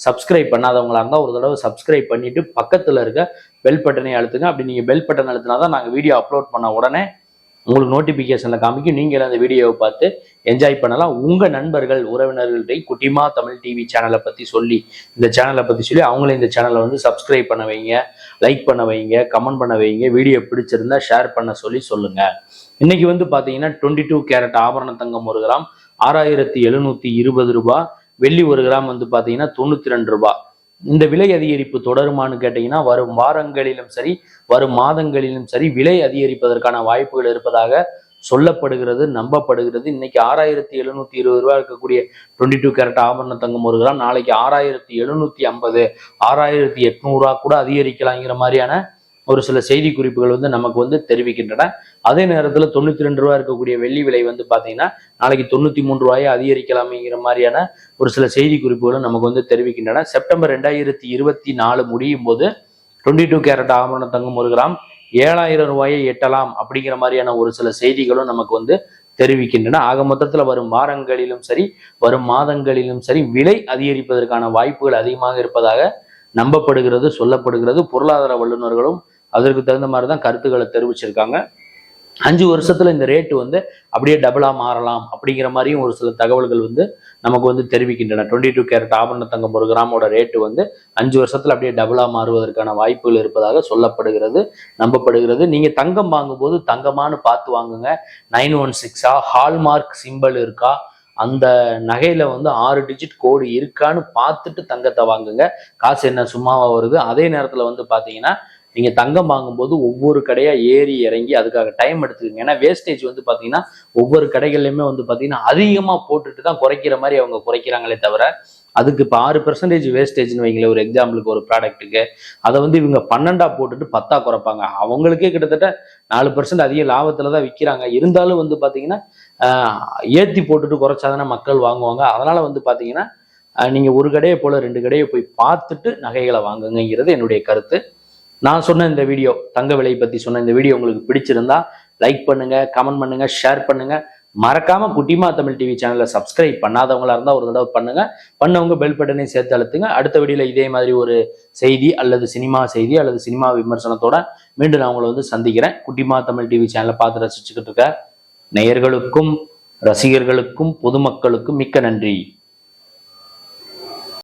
Subscribe பண்ணாதவங்களா இருந்தால் ஒரு தடவை சப்ஸ்கிரைப் பண்ணிட்டு பக்கத்தில் இருக்க பெல் பட்டனை அழுத்துங்க. அப்படி நீங்கள் பெல் பட்டன் அழுத்தினா தான் நாங்கள் வீடியோ அப்லோட் பண்ண உடனே உங்களுக்கு நோட்டிஃபிகேஷனில் காமிக்கும் நீங்களும் அந்த வீடியோவை பார்த்து என்ஜாய் பண்ணலாம். உங்கள் நண்பர்கள் உறவினர்கள்ட்ட குட்டிமா தமிழ் டிவி சேனலை பற்றி சொல்லி இந்த சேனலை பற்றி சொல்லி அவங்களும் இந்த சேனலை வந்து சப்ஸ்கிரைப் பண்ண வைங்க லைக் பண்ண வைங்க கமெண்ட் பண்ண வைங்க வீடியோ பிடிச்சிருந்தா ஷேர் பண்ண சொல்லி சொல்லுங்கள் இன்னைக்கு வந்து பார்த்தீங்கன்னா டுவெண்ட்டி டூ கேரட் ஆபரண தங்கம் ஒரு கிராம் ஆறாயிரத்தி எழுநூற்றி இருபது ரூபாய் வெள்ளி ஒரு கிராம் வந்து பார்த்தீங்கன்னா தொண்ணூத்தி ரெண்டு ரூபாய் இந்த விலை அதிகரிப்பு தொடருமான்னு கேட்டீங்கன்னா வரும் வாரங்களிலும் சரி வரும் மாதங்களிலும் சரி விலை அதிகரிப்பதற்கான வாய்ப்புகள் இருப்பதாக சொல்லப்படுகிறது நம்பப்படுகிறது. இன்னைக்கு ஆறாயிரத்தி எழுநூத்தி இருபது ரூபாய் இருக்கக்கூடிய டுவெண்ட்டி டூ கேரட் ஆபரண தங்கம் ஒரு கிராம் நாளைக்கு ஆறாயிரத்தி எழுநூத்தி ஐம்பது ஆறாயிரத்தி எட்நூறுரூவா கூட அதிகரிக்கலாங்கிற மாதிரியான ஒரு சில செய்தி குறிப்புகள் வந்து நமக்கு வந்து தெரிவிக்கின்றன. அதே நேரத்தில் தொண்ணூத்தி ரெண்டு ரூபா இருக்கக்கூடிய வெள்ளி விலை வந்து பார்த்தீங்கன்னா நாளைக்கு தொண்ணூத்தி மூன்று ரூபாயை அதிகரிக்கலாமேங்கிற மாதிரியான ஒரு சில செய்தி குறிப்புகளும் நமக்கு வந்து தெரிவிக்கின்றன. செப்டம்பர் ரெண்டாயிரத்தி இருபத்தி நாலு முடியும் போது டுவெண்ட்டி டூ கேரட் ஆபரண தங்கம் ஒரு கிராம் ஏழாயிரம் ரூபாயை எட்டலாம் அப்படிங்கிற மாதிரியான ஒரு சில செய்திகளும் நமக்கு வந்து தெரிவிக்கின்றன. ஆக மொத்தத்தில் வரும் வாரங்களிலும் சரி வரும் மாதங்களிலும் சரி விலை அதிகரிப்பதற்கான வாய்ப்புகள் அதிகமாக இருப்பதாக நம்பப்படுகிறது சொல்லப்படுகிறது. பொருளாதார வல்லுநர்களும் அதற்கு தகுந்த மாதிரி தான் கருத்துக்களை தெரிவிச்சிருக்காங்க. அஞ்சு வருஷத்துல இந்த ரேட்டு வந்து அப்படியே டபுளா மாறலாம் அப்படிங்கிற மாதிரியும் ஒரு சில தகவல்கள் வந்து நமக்கு வந்து தெரிவிக்கின்றன. டுவெண்ட்டி டூ கேரட் ஆபரண தங்கம் ஒரு கிராமோட ரேட்டு வந்து அஞ்சு வருஷத்துல அப்படியே டபுளா மாறுவதற்கான வாய்ப்புகள் இருப்பதாக சொல்லப்படுகிறது நம்பப்படுகிறது. நீங்க தங்கம் வாங்கும்போது தங்கமானு பார்த்து வாங்குங்க. நைன் ஒன் சிக்ஸா? ஹால்மார்க் சிம்பிள் இருக்கா? அந்த நகையில வந்து ஆறு டிஜிட் கோடு இருக்கான்னு பார்த்துட்டு தங்கத்தை வாங்குங்க. காசு என்ன சும்மாவா வருது? அதே நேரத்துல வந்து பாத்தீங்கன்னா நீங்க தங்கம் வாங்கும்போது ஒவ்வொரு கடையா ஏறி இறங்கி அதுக்காக டைம் எடுத்துக்கோங்க. ஏன்னா வேஸ்டேஜ் வந்து பாத்தீங்கன்னா ஒவ்வொரு கடைகள்லையுமே வந்து பாத்தீங்கன்னா அதிகமா போட்டுட்டு தான் குறைக்கிற மாதிரி அவங்க குறைக்கிறாங்களே தவிர அதுக்கு இப்போ ஆறு பெர்சன்டேஜ் வேஸ்டேஜ்னு வைங்களேன் ஒரு எக்ஸாம்பிளுக்கு ஒரு ப்ராடக்ட்டுக்கு அதை வந்து இவங்க பன்னெண்டா போட்டுட்டு பத்தா குறைப்பாங்க. அவங்களுக்கே கிட்டத்தட்ட நாலு பெர்சன்ட் அதிக லாபத்துல தான் விற்கிறாங்க இருந்தாலும் வந்து பாத்தீங்கன்னா ஏற்றி போட்டுட்டு குறைச்சாதானே மக்கள் வாங்குவாங்க. அதனால வந்து பாத்தீங்கன்னா நீங்கள் நீங்க ஒரு கடையை போல ரெண்டு கடையை போய் பார்த்துட்டு நகைகளை வாங்குங்கிறது என்னுடைய கருத்து. நான் சொன்ன இந்த வீடியோ தங்க விலை பத்தி சொன்ன இந்த வீடியோ உங்களுக்கு பிடிச்சிருந்தா லைக் பண்ணுங்க கமெண்ட் பண்ணுங்க ஷேர் பண்ணுங்க. மறக்காம குட்டிமா தமிழ் டிவி சேனலை சப்ஸ்கிரைப் பண்ணாதவங்களா இருந்தா ஒரு தடவை பண்ணுங்க. பண்ணவங்க பெல் பட்டனையும் சேர்த்து அழுத்துங்க. அடுத்த வீடியோல இதே மாதிரி ஒரு செய்தி அல்லது சினிமா செய்தி அல்லது சினிமா விமர்சனத்தோட மீண்டும் நான் உங்களை வந்து சந்திக்கிறேன். குட்டிமா தமிழ் டிவி சேனலை பார்த்து ரசிச்சுக்கிட்டு இருக்க நேயர்களுக்கும் ரசிகர்களுக்கும் பொதுமக்களுக்கும் மிக்க நன்றி.